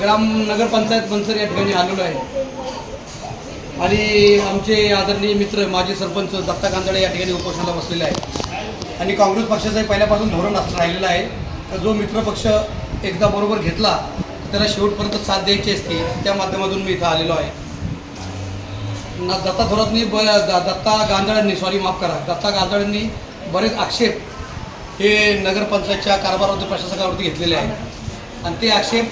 ग्राम नगरपंचायत मनसर या ठिकाणी आलेलो आहे. आणि आमचे आदरणीय मित्र माजी सरपंच दत्ता कांदळे या ठिकाणी उपोषणाला बसलेले आहे आणि काँग्रेस पक्षाचं पहिल्यापासून धोरण असं राहिलेलं आहे. तर जो मित्रपक्ष एकदा बरोबर घेतला त्याला शेवटपर्यंत साथ द्यायची असते त्या माध्यमातून मी इथं आलेलो आहे. ना दत्ता थोरातनी ब दत्ता गांधळांनी सॉरी माफ करा. दत्ता गांधळांनी बरेच आक्षेप हे नगरपंचायतच्या कारभारावरती प्रशासकावरती घेतलेले आहेत. आणि ते आक्षेप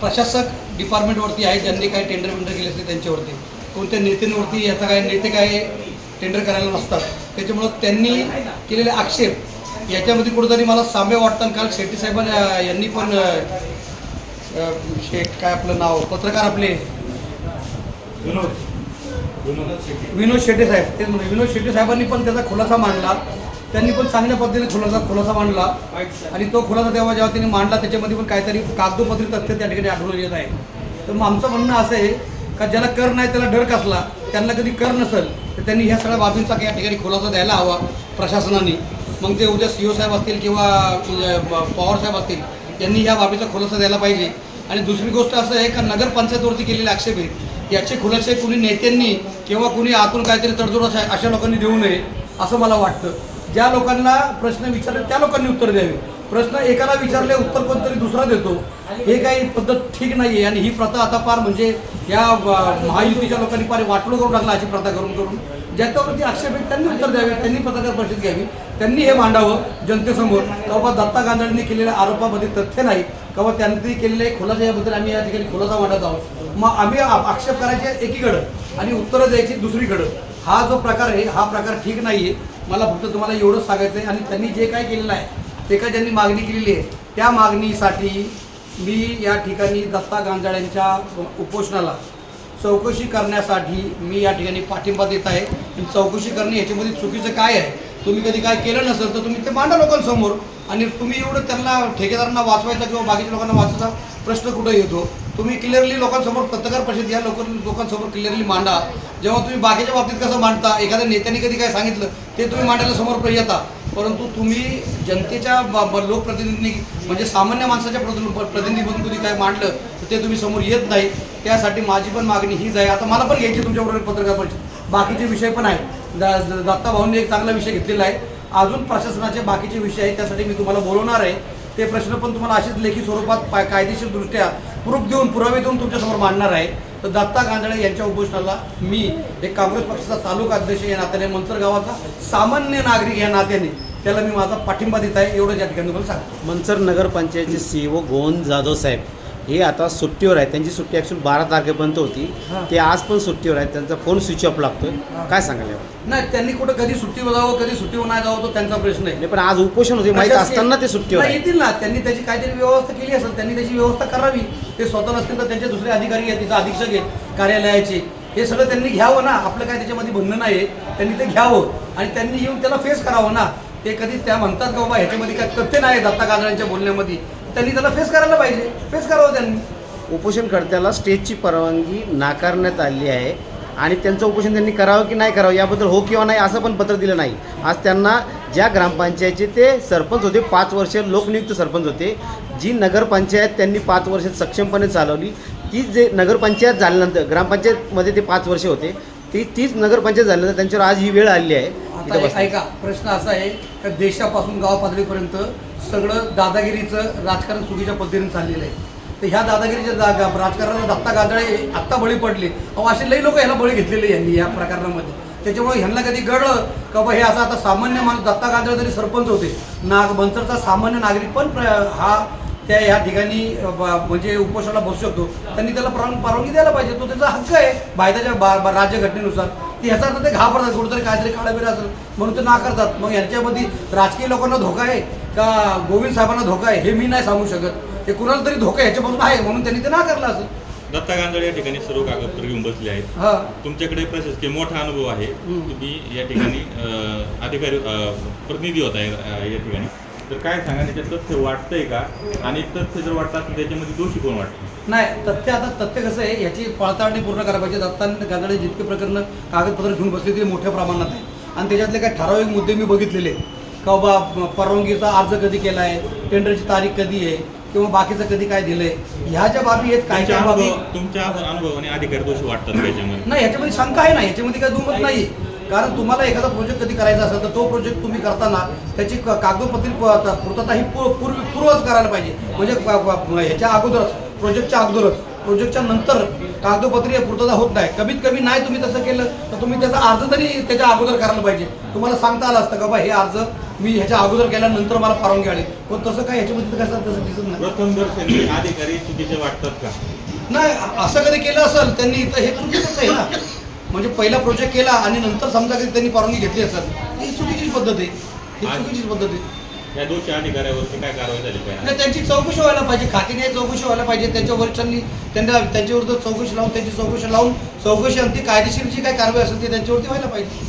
प्रशासक डिपार्टमेंटवरती आहेत ज्यांनी काही टेंडर बिंडर केले असते त्यांच्यावरती. कोणत्या नेत्यांवरती याचा काय नेते काय टेंडर करायला नसतात. त्याच्यामुळं त्यांनी केलेले आक्षेप याच्यामध्ये कुठंतरी मला साम्य वाटतं काल शेट्टी साहेबांनी यांनी पण शेठ काय आपलं नाव पत्रकार आपले? विनोद. शेट्टे. साहेब तेच म्हणजे विनोद शेट्टे साहेबांनी पण त्याचा खुलासा मांडला. त्यांनी पण चांगल्या पद्धतीने खुलासा खुलासा मांडला. आणि तो खुलासा तेव्हा जेव्हा त्यांनी मांडला त्याच्यामध्ये पण काहीतरी कागदोपत्री तथ्य त्या ठिकाणी आढळून येत आहे. तर मग आमचं म्हणणं असं आहे का ज्याला कर नाही त्याला डर कसला? त्यांना कधी कर नसेल तर त्यांनी ह्या सगळ्या बाबींचा या ठिकाणी खुलासा द्यायला हवा प्रशासनाने. मग ते उद्या सी ओ साहेब असतील किंवा अ, पवार साहेब असतील यांनी ह्या बाबीचा खुलासा द्यायला पाहिजे. आणि दुसरी गोष्ट असं आहे का नगरपंचायतवरती केलेले आक्षेप आहेत याचे खुलासे कुणी नेत्यांनी किंवा कुणी आतून काहीतरी तडजोड अशा लोकांनी देऊ नये असं मला वाटतं. ज्या लोकांना प्रश्न विचारले त्या लोकांनी उत्तर द्यावे. प्रश्न एकाला विचारले उत्तर कोणतरी दुसरा देतो. हे काही पद्धत ठीक नाही आहे आणि ही प्रथा आता फार म्हणजे या महायुतीच्या लोकांनी फार वाटलो करून टाकला अशी प्रथा करून करून. ज्याच्यावरती आक्षेप आहेत त्यांनी उत्तर द्यावे त्यांनी पत्रकार परिषद घ्यावी. त्यांनी हे मांडावं जनतेसमोर. किंवा दत्ता गांधळींनी केलेल्या आरोपामध्ये तथ्य नाही किंवा त्यांनी केलेले खुलासा याबद्दल आम्ही या ठिकाणी खुलासा मांडत आहोत. मग आम्ही आक्षेप करायचे एकीकडं आणि उत्तरं द्यायची दुसरीकडं हा जो प्रकार आहे हा प्रकार ठीक नाही आहे मला फक्त तुम्हाला एवढंच सांगायचं आहे. आणि त्यांनी जे काय केलेलं आहे ते काय ज्यांनी मागणी केलेली आहे त्या मागणीसाठी मी या ठिकाणी दत्ता गांजाळ्यांच्या उपोषणाला चौकशी करण्यासाठी मी या ठिकाणी पाठिंबा देत आहे. आणि चौकशी करणे याच्यामध्ये चुकीचं काय आहे तुम्ही कधी काय केलं नसेल तर तुम्ही ते मांडा लोकांसमोर. आणि तुम्ही एवढं त्यांना ठेकेदारांना वाचवायचा किंवा बाकीच्या लोकांना वाचायचा प्रश्न कुठं येतो? तुम्ही क्लिअरली लोकांसमोर पत्रकार परिषद या लोक लोकांसमोर क्लिअरली मांडा. जेव्हा तुम्ही बाकीच्या बाबतीत कसं मांडता एखाद्या नेत्याने कधी काय सांगितलं ते तुम्ही मांडायला समोर येता. परंतु तुम्ही जनतेच्या ब- लोकप्रतिनिधी म्हणजे सामान्य माणसाच्या प्रतिनिधीमधून कधी काय मांडलं तर ते तुम्ही समोर येत नाही. त्यासाठी माझी पण मागणी हीच आहे. आता मला पण घ्यायची तुमच्याबरोबर पत्रकार परिषद. बाकीचे विषय पण आहेत. द- दत्ता भाऊंनी एक चांगला विषय घेतलेला आहे. अजून प्रशासनाचे बाकीचे विषय आहेत त्यासाठी मी तुम्हाला बोलवणार आहे. ते प्रश्न पण तुम्हाला असेच लेखी स्वरूपात पा- कायदेशीर दृष्ट्या प्रूफ देऊन पुरावे देऊन तुमच्यासमोर मांडणार आहे. तर दत्ता गांधळे यांच्या उपोषणाला मी एक काँग्रेस पक्षाचा तालुका अध्यक्ष या नात्याने मंचर गावाचा सामान्य नागरिक या नात्याने त्याला मी माझा पाठिंबा देत आहे. एवढं या ठिकाणी तुम्हाला सांगतो. मंचर नगरपंचायतचे सी ओ गोविंद जाधव साहेब हे आता सुट्टीवर आहेत त्यांची सुट्टी ॲक्च्युअली बारा तारखेपर्यंत होती. हां. ते आज पण सुट्टीवर आहेत त्यांचा फोन स्विच ऑफ लागतोय. हां. काय सांगाल यावर? नाही त्यांनी कुठं कधी सुट्टीवर जावं कधी सुट्टीवर नाही जावं तो त्यांचा प्रश्न आहे. नाही पण आज उपोषण होते. माहीत प्रशासकीय- असताना ते सुट्टीवर नाही, आहेत येतील ना. त्यांनी त्याची काहीतरी व्यवस्था केली असेल त्यांनी त्याची व्यवस्था करावी. ते स्वतः नसतील तर त्यांचे दुसरे अधिकारी आहेत तिथं अधीक्षक आहेत कार्यालयाचे. हे सगळं त्यांनी घ्यावं ना. आपलं काय त्याच्यामध्ये बंधन नाही त्यांनी ते घ्यावं. आणि त्यांनी येऊन त्याला फेस करावं ना. ते कधी त्या म्हणतात का बाबा ह्याच्यामध्ये काय तथ्य नाही दत्ता गाजरांच्या बोलण्यामध्ये. त्यांनी त्याला फेस करायला पाहिजे. फेस करावं त्यांनी. उपोषणकर्त्याला स्टेजची परवानगी नाकारण्यात आली आहे. आणि त्यांचं उपोषण त्यांनी करावं की नाही करावं याबद्दल हो किंवा नाही असं पण पत्र दिलं नाही. आज त्यांना ज्या ग्रामपंचायतचे ते सरपंच होते पाच वर्ष लोकनियुक्त सरपंच होते जी नगरपंचायत त्यांनी पाच वर्ष सक्षमपणे चालवली ती जे नगरपंचायत झाल्यानंतर ग्रामपंचायतमध्ये ते पाच वर्ष होते ती तीच नगरपंचायत झाल्यानंतर त्यांच्यावर आज ही वेळ आली आहे. आता इथं एक बसण्याची. ऐका प्रश्न असा आहे का देशापासून गाव पातळीपर्यंत सगळं दादागिरीचं राजकारण चुकीच्या पद्धतीने चाललेलं आहे? तर ह्या दादागिरीच्या जागा राजकारणाला दत्ता गाजळे आत्ता बळी पडले. अहो असे लई लोक ह्याला बळी घेतलेले यांनी या प्रकरणामध्ये. त्याच्यामुळे ह्यांना कधी कळलं का बा हे असं आता सामान्य माणूस दत्ता गाजळे जरी सरपंच होते. नाग मंचरचा सामान्य नागरिक पण प्र- हा त्या ह्या ठिकाणी म्हणजे उपोषणाला बसू शकतो. त्यांनी त्याला परवान परवानगी द्यायला पाहिजे. तो त्याचा हक्क आहे. बा- राज्यघटनेनुसार. ती ह्याचा अर्थ ते घाबरतात. कुठेतरी काहीतरी काळाबिर असेल. म्हणून ते नाकारतात. मग यांच्यामध्ये राजकीय लोकांना धोका आहे का गोविंद साहेबांना धोका आहे हे मी नाही सांगू शकत. ते कुणाला तरी धोका ह्याच्यापासून आहे म्हणून त्यांनी ते नाकारलं असेल. दत्ता गांधळे या ठिकाणी सर्व कागदपत्र घेऊन बसले आहेत. हा. तुमच्याकडे प्रशासकीय मोठा अनुभव आहे. तुम्ही या ठिकाणी अधिकारी प्रतिनिधी होत या ठिकाणी. तर काय सांगा त्याच्यात तथ्य वाटतंय का? आणि तथ्य जर वाटतं असेल त्याच्यामध्ये दोषी कोण वाटतं? नाही तथ्य आता तथ्य कसं आहे याची पडताळणी पूर्ण करायला पाहिजे. दत्तांनी गाजडे जितके प्रकरण कागदपत्र घेऊन बसले ते मोठ्या प्रमाणात आहे. आणि त्याच्यातले काही ठराविक मुद्दे मी बघितलेले. का बाबा परवानगीचा अर्ज कधी केला आहे टेंडरची तारीख कधी आहे किंवा बाकीचं कधी काय दिलंय ह्या ज्या बाबी आहेत काय तुमच्या काय बाबी. तुमच्या अनुभवाने अधिकारी दोषी वाटतात त्याच्यामध्ये. नाही याच्यामध्ये शंका आहे ना याच्यामध्ये काही दुमत नाही. कारण तुम्हाला एखादा प्रोजेक्ट कधी करायचा असेल तर तो प्रोजेक्ट तुम्ही करताना त्याची कागदोपत्री पूर्तता ही पूर्व पूर्व- पूर्वच करायला पाहिजे. म्हणजे ह्याच्या अगोदरच प्रोजेक्टच्या अगोदरच प्रोजेक्टच्या नंतर कागदोपत्री पूर्तता होत नाही. कमीत कमी नाही तुम्ही तसं केलं तर तुम्ही त्याचा अर्ज तरी त्याच्या अगोदर करायला पाहिजे. तुम्हाला सांगता आलं असतं का बा हे अर्ज मी ह्याच्या अगोदर केल्यानंतर मला परवानगी आली. पण तसं काय ह्याच्यामध्ये कसं तसं दिसत नाही. अधिकारी चुकीचे वाटतात का? नाही असं कधी केलं असेल त्यांनी तर हे चुकीचंच आहे ना. म्हणजे पहिला प्रोजेक्ट केला आणि नंतर समजा कधी त्यांनी परवानगी घेतली असेल ही चुकीचीच पद्धत आहे. ही चुकीचीच पद्धत आहे. या दोषी अधिकाऱ्यावरती काय कारवाई झाली नाही पाहिजे त्यांची चौकशी व्हायला पाहिजे. खात्याने चौकशी व्हायला पाहिजे. त्यांच्या वरिष्ठांनी त्यांना त्यांच्याविरुद्ध चौकशी लावून त्यांची चौकशी लावून चौकशी अंती कायदेशीर जी काय कारवाई असेल ती त्यांच्यावरती व्हायला पाहिजे.